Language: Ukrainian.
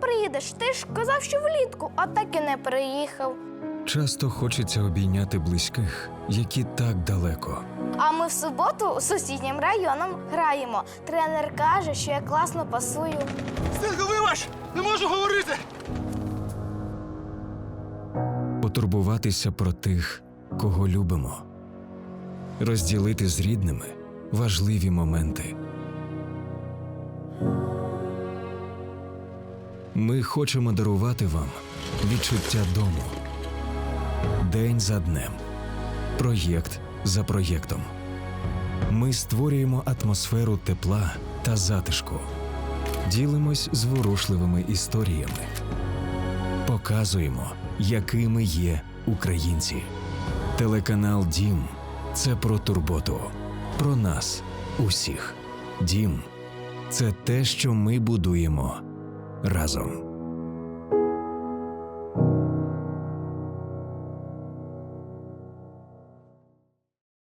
приїдеш? Ти ж казав, що влітку, а так і не приїхав. Часто хочеться обійняти близьких, які так далеко. А ми в суботу з сусіднім районом граємо. Тренер каже, що я класно пасую. Стинко, вибач! Не можу говорити! Потурбуватися про тих, кого любимо, розділити з рідними важливі моменти. Ми хочемо дарувати вам відчуття дому день за днем, проєкт за проєктом. Ми створюємо атмосферу тепла та затишку, ділимось зворушливими історіями показуємо, якими є українці. Телеканал Дім це про турботу, про нас, усіх. Дім це те, що ми будуємо разом.